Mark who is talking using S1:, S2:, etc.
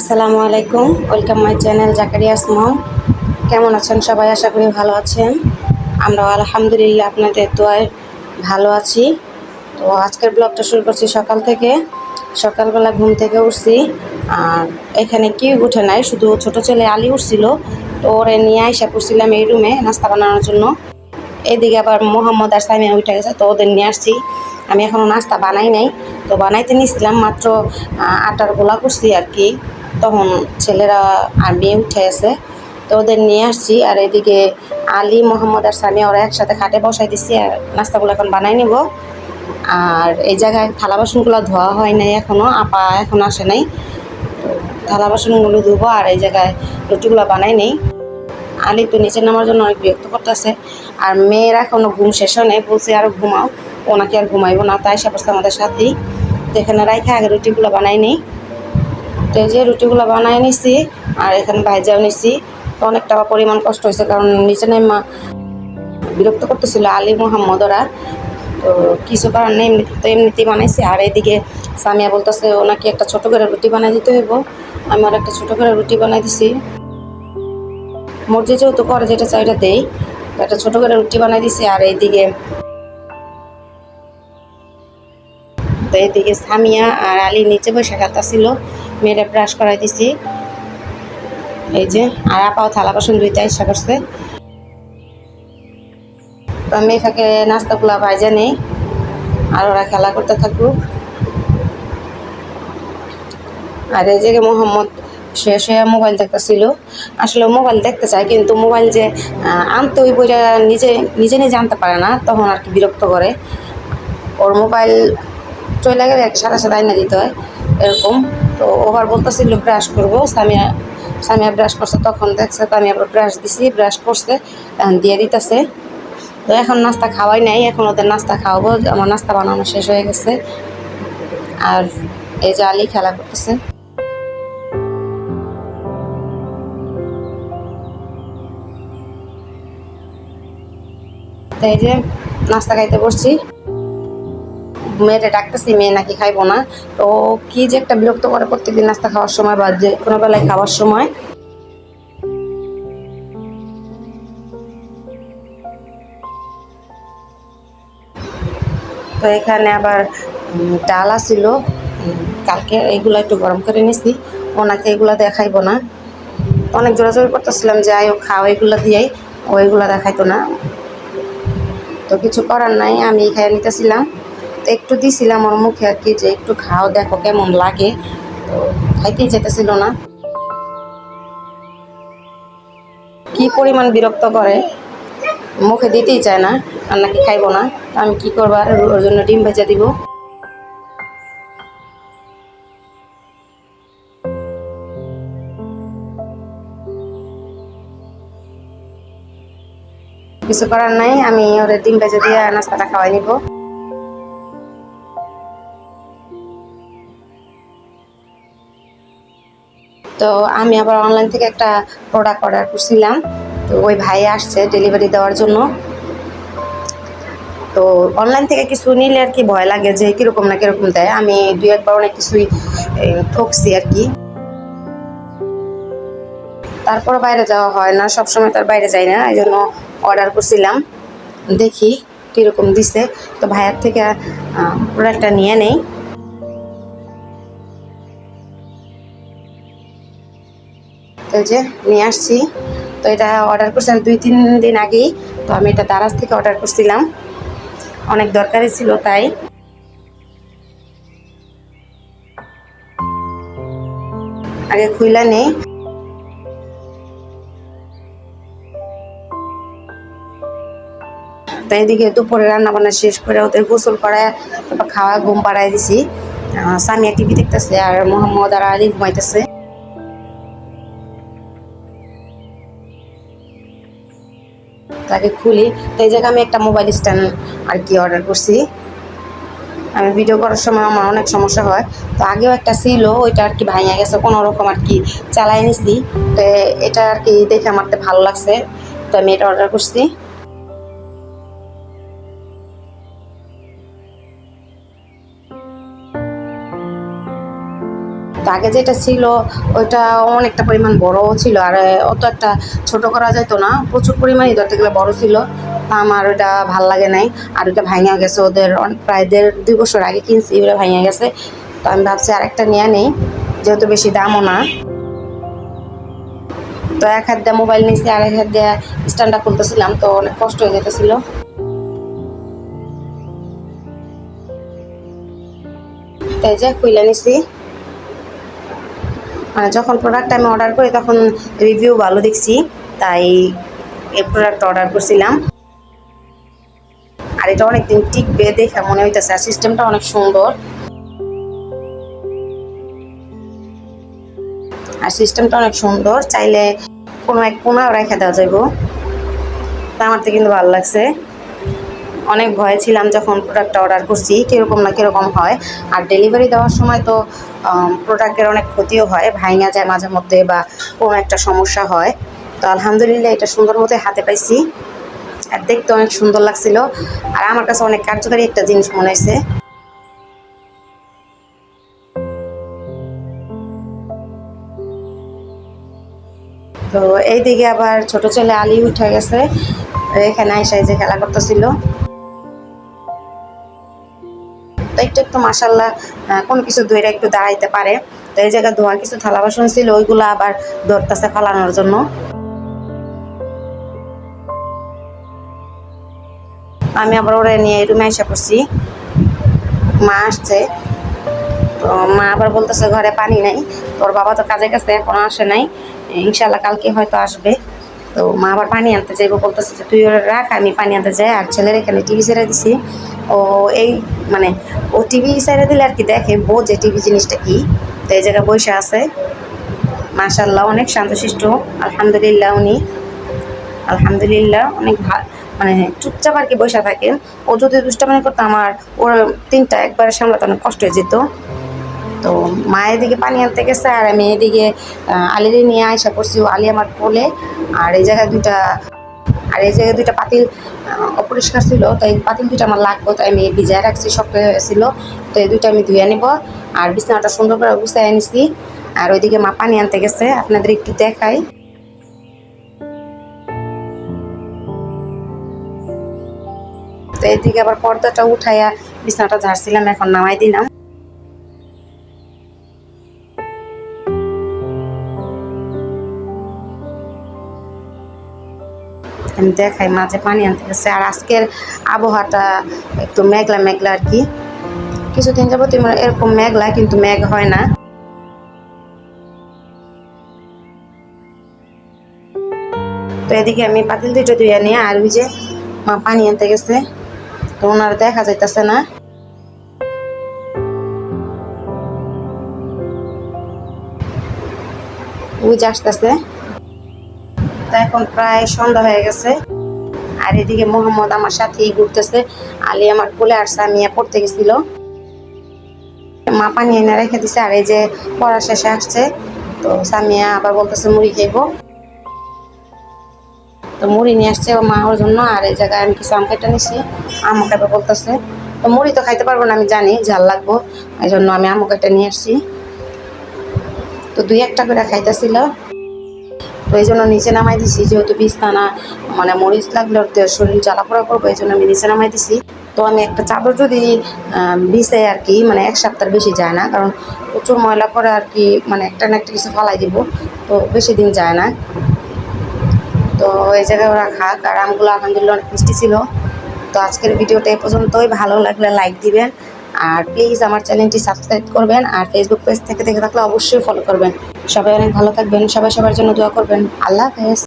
S1: আসসালামু আলাইকুম। Welcome my channel জাকারিয়াস মম কেমন আছেন সবাই? আশা করি ভালো আছেন। আমরা আলহামদুলিল্লাহ আপনাদের দোয়ায় ভালো আছি। তো আজকের ব্লগটা শুরু করছি সকাল থেকে। সকালবেলা ঘুম থেকে উঠছি। আর এখানে কি উঠে নাই, শুধু ছোট ছেলে আলি উঠছিল। তো ওরে নিয়ে আইসা পড়ছিলাম এই রুমে নাস্তা বানানোর জন্য। এদিকে আবার মোহাম্মদ আর সামিয়া উঠে গেছে, তো ওদের নিয়ে আসছি। আমি এখনও নাস্তা বানাই নাই। তো বানাইতে নিয়েছিলাম মাত্র আটার গোলা করছি আর কি। তখন ছেলেরা আর মেয়ে উঠে আছে তো ওদের নিয়ে আসছি আর এদিকে আলী, মোহাম্মদ আর সামিয়া ওরা একসাথে খাটে বসাই দিচ্ছি আর নাস্তাগুলো এখন বানাই নিব। আর এই জায়গায় থালা বাসনগুলো ধোয়া হয় নাই এখনও আপা এখন আসে নাই। থালা বাসনগুলো ধুবো আর এই জায়গায় রুটিগুলো বানাই নেই। আলি তো নিচে নামার জন্য অনেক বিরক্ত করতেছে। আর মেয়েরা এখনও ঘুম শেষ হয় নাই, বলছে আরও ঘুমাও। ওনাকে আর ঘুমাইবো না, তাই সাপড়ছে আমাদের সাথেই। তো এখানে রাইখে আগে রুটিগুলো বানাই নিই। তো যে রুটিগুলো বানাই নিছি, আর এখানে ভাইজাও নিছি। তো অনেকটা পরিমাণ কষ্ট হয়েছে, কারণ নিচে নেমা বিরক্ত করতেছিল আলী মোহাম্মদ ওরা। তো কিছু করার নেই তো এমনিতেই বানাইছি। আর এইদিকে সামিয়া বলতেছে, ওনাকে একটা ছোটো করে রুটি বানাই দিতে হইব। আমি আর একটা ছোটো করে রুটি বানাই দিছি। মর্জি যেহেতু করে যেটা চাইটা দেই, একটা ছোটো করে রুটি বানাই দিছি। আর এইদিকে তো এদিকে সামিয়া আর আলী নিচে বসে ছিল মেয়েরা ব্রাশ করাই দিছি। এই যে, আর আপাও থালা বাসন ধুইতে ইচ্ছা করছে। তো আমি এখানে নাস্তাগুলা ভাইজা নেই, আর ওরা খেলা করতে থাকুক। আর এই যে মোহাম্মদ, সে শুয়ে মোবাইল দেখতেছিল। আসলে মোবাইল দেখতে চায়, কিন্তু মোবাইল যে আনতে ওই বইটা নিজে নিজে নিজে আনতে পারে না, তখন আর কি বিরক্ত করে। ওর মোবাইল চলে গেলে সাথে সাথে আইনা দিতে হয়, এরকম। তো ওভার বলতেছিল ব্রাশ করব। সামিয়া সামিয়া ব্রাশ করছে, তখন দেখছে, তো আমি আবার ব্রাশ দিছি ব্রাশ করছে, এখন দিয়ে দিতেছে। তো এখন নাস্তা খাওয়াই নাই, এখন ওদের নাস্তা খাওয়াবো, আমার নাস্তা বানানো শেষ হয়ে গেছে। আর এই যে আলি খেলা করতেছে। তো এই যে নাস্তা খাইতে বসছি। মেয়েটা ডাকতেছি, মেয়ে নাকি খাইবো না। তো কি যে একটা বিরক্ত করে প্রত্যেকদিন নাস্তা খাওয়ার সময় বা যে কোনো বেলায় খাওয়ার সময়। তো এখানে আবার ডাল আছিল। কালকে এইগুলো একটু গরম করে নিছি। ওনাকে এগুলো দেখাইবো না। অনেক জোরাজোরি করতেছিলাম যে, আয় খাও এগুলো দিয়েই। ও এগুলো দেখাইতো না। তো কিছু করার নাই, আমি খাই নিতেছিলাম। একটু দিছিলাম ওর মুখে আর কি যে একটু খাও, দেখো কেমন লাগে। তো খাইতেই যেতেছিল না। কি পরিমাণ বিরক্ত করে? মুখে দিতেই চায় না, আর নাকি খাইবো না। আমি কি করব? আর ওর জন্য ডিম ভেজে দিব। কিছু করার নাই, আমি ওর ডিম ভেজে দিয়ে নাস্তাটা খাওয়াই নিব। তো আমি আবার অনলাইন থেকে একটা প্রোডাক্ট অর্ডার করছিলাম। তো ওই ভাই আসছে ডেলিভারি দেওয়ার জন্য। তো অনলাইন থেকে কিছু নিলে আর কি ভয় লাগে যে কীরকম না কীরকম দেয়। আমি দু একবার অনেক কিছুই ঠকছি আর কি। তারপর বাইরে যাওয়া হয় না, সবসময় তার বাইরে যাই না, এই জন্য অর্ডার করছিলাম। দেখি কীরকম দিছে। তো ভাইয়ার থেকে প্রোডাক্টটা নিয়ে নেই। তো যে নিয়ে আসছি। তো এটা অর্ডার করছিলাম দুই, তিন দিন আগেই। তো আমি এটা দারাজ থেকে অর্ডার করছিলাম। অনেক দরকারি ছিল তাই। আগে খুইলা নেই। তো এদিকে দুপুরে রান্না বান্না শেষ করে ওদের গোসল করায়, তারপর খাওয়া, ঘুম পাড়াই দিছি। সামিয়া টিভি দেখতেছে আর মোহাম্মদ আর আলী ঘুমাইতেছে। তাকে খুলি। তো এই জায়গায় আমি একটা মোবাইল স্ট্যান্ড আর কি অর্ডার করছি। আমি ভিডিও করার সময় আমার অনেক সমস্যা হয়। তো আগেও একটা ছিল, ওইটা আর কি ভাঙিয়া গেছে, কোনো রকম আর কি চালাই নিছি। তো এটা আর কি দেখে আমার তো ভালো লাগছে। তো আমি এটা অর্ডার করছি। আগে যেটা ছিল, ওইটা অনেকটা পরিমাণ বড়ও ছিল, আর অত একটা ছোট করা যেত না। প্রচুর পরিমাণই ধরতে গেলে বড় ছিল। আমার ওইটা ভালো লাগে নাই। আর ওইটা ভাঙা গেছে ওদের প্রায় দেড়, দুই বছর আগে কিনছি ওটা ভাঙা গেছে। তো আমি ভাবছি আরেকটা নিয়ে নেই, যেহেতু বেশি দামও না। তো এক হাত দিয়ে মোবাইল নিয়েছি আর এক হাত দিয়ে স্ট্যান্ডটা খুলতেছিলাম, তো অনেক কষ্ট হয়ে যেতেছিল তাই যে খুইলা নিছি। যখন প্রোডাক্ট আমি অর্ডার করি, তখন রিভিউ ভালো দেখছি, তাই এই প্রোডাক্ট অর্ডার করছিলাম। আর এটা অনেকদিন টিকবে দেখে মনে হইতেছে, আর সিস্টেমটা অনেক সুন্দর। আর সিস্টেমটা অনেক সুন্দর, চাইলে কোনো এক কোনাও রেখে দেওয়া যাইব। তা আমার তো কিন্তু ভালো লাগছে। অনেক ভয়ে ছিলাম যখন প্রোডাক্টটা অর্ডার করছি, কীরকম না কীরকম হয়। আর ডেলিভারি দেওয়ার সময় তো প্রোডাক্টের অনেক ক্ষতিও হয় ভাঙা যায় মাঝে মধ্যে বা কোনো একটা সমস্যা হয়। তো আলহামদুলিল্লাহ এটা সুন্দর মতো হাতে পাইছি। আর দেখতে অনেক সুন্দর লাগছিল। আর আমার কাছে অনেক কার্যকারী একটা জিনিস মনে হয়েছে। তো এইদিকে আবার ছোট ছেলে আলি উঠে গেছে। এখানে আইসাই যে খেলা করতেছিল। একটু একটু মাসাল্লাহ কোনো কিছু ধরে একটু দাঁড়াইতে পারে। তো এই জায়গায় ধোয়া কিছু থালা বাসন ছিল, ওইগুলো আবার ধরতেছে ফালানোর জন্য। আমি আবার ওরা নিয়ে রুমে এসে পড়ছি। মা আসছে। তো মা আবার বলতেছে, ঘরে পানি নাই। তোর বাবা তো কাজে কাছে এখনও আসে নাই। ইনশাল্লাহ কালকে হয়তো আসবে। তো মা আবার পানি আনতে যাইবো বলতেছে যে, তুই ওরা রাখ, আমি পানি আনতে যাই, আর ছেলের এখানে টিভি সেরে দিছি। ও এই মানে ও টিভি সেরে দিলে আর কি দেখে বোঝে টিভি জিনিসটা কি, তো এই জায়গায় বসে আছে। মাশাল্লাহ অনেক শান্তশিষ্ট, আলহামদুলিল্লাহ উনি। আলহামদুলিল্লাহ, অনেক ভা মানে চুপচাপ আর কি বসে থাকে। ও যদি দুষ্টামানি করতো, আমার ওর তিনটা একবারে সামলাতে অনেক কষ্ট হয়ে যেত। তো মায়ের দিকে পানি আনতে গেছে আর আমি এদিকে আলিরে নিয়ে আয়সা করছি আলি আমার কোলে। আর এই জায়গায় দুইটা, আর এই জায়গায় দুইটা পাতিল অপরিষ্কার ছিল তো এই পাতিল দুইটা আমার লাগবো, তাই আমি ভিজায় রাখছি, শক্ত হয়েছিল তো এই দুইটা আমি ধুয়ে নিব। আর বিছানাটা সুন্দর করে গুছিয়ে নিছি আর ওইদিকে মা পানি আনতে গেছে, আপনাদের একটু দেখাই। তো এদিকে আবার পর্দাটা উঠাইয়া বিছানাটা ঝাড়ছিলাম, এখন নামাই দিলাম। আমি দেখাই, মাঝে পানি আনতে গেছে। আর আজকের আবহাওয়াটা একটু মেঘলা মেঘলা আর কি। কিছুদিন যাবত এরকম মেঘলা, কিন্তু মেঘ হয় না। তো এদিকে আমি পাতিল দুইটা ধুয়ে নিয়ে, আর ওই যে মা পানি আনতে গেছে, তো ওনার দেখা যাইতেছে না। ওই যে আসতেছে। তো এখন প্রায় সন্ধ্যা হয়ে গেছে। আর এদিকে মোহাম্মদ আমার সাথেই ঘুরতেছে। আলী আমার কোলে আর সামিয়া পড়তে গেছিল মা পানি এনে রেখে দিছে, আর এই যে পড়া শেষে আসছে। তো সামিয়া আবার বলতেছে, মুড়ি খাইবো? তো মুড়ি নিয়ে আসছে ও মা ওর জন্য, আর এই জায়গায় আমি কিছু আম কেটে নিছি। আম খাইবে বলতেছে, তো মুড়ি তো খাইতে পারব না, আমি জানি, ঝাল লাগবো। এই জন্য আমি আম কেটে নিয়ে আসছি। তো দুই একটা করে খাইতেছিল। এই জন্য নিচে নামাই দিছি, যেহেতু বিছানা মানে মরিচ লাগলে শরীর জ্বালাপোড়া করব, এই জন্য আমি নিচে নামাই দিছি। তো আমি একটা চাদর যদি বিছাই আর কি মানে এক সপ্তাহের বেশি যায় না, কারণ প্রচুর ময়লা করে আর কি মানে একটা না একটা কিছু ফালাই দিব, তো বেশি দিন যায় না। তো এই জায়গায় ওরা খাক, আর আমগুলো আলহামদুলিল্লাহ অনেক মিষ্টি ছিল। তো আজকের ভিডিওটা এ পর্যন্তই, ভালো লাগলে লাইক দিবেন, আর প্লিজ আমার চ্যানেলটি সাবস্ক্রাইব করবেন, আর ফেসবুক পেজ থেকে দেখে থাকলে অবশ্যই ফলো করবেন। সবাই অনেক ভালো থাকবেন সবাই সবার জন্য দোয়া করবেন। আল্লাহ হাফেজ।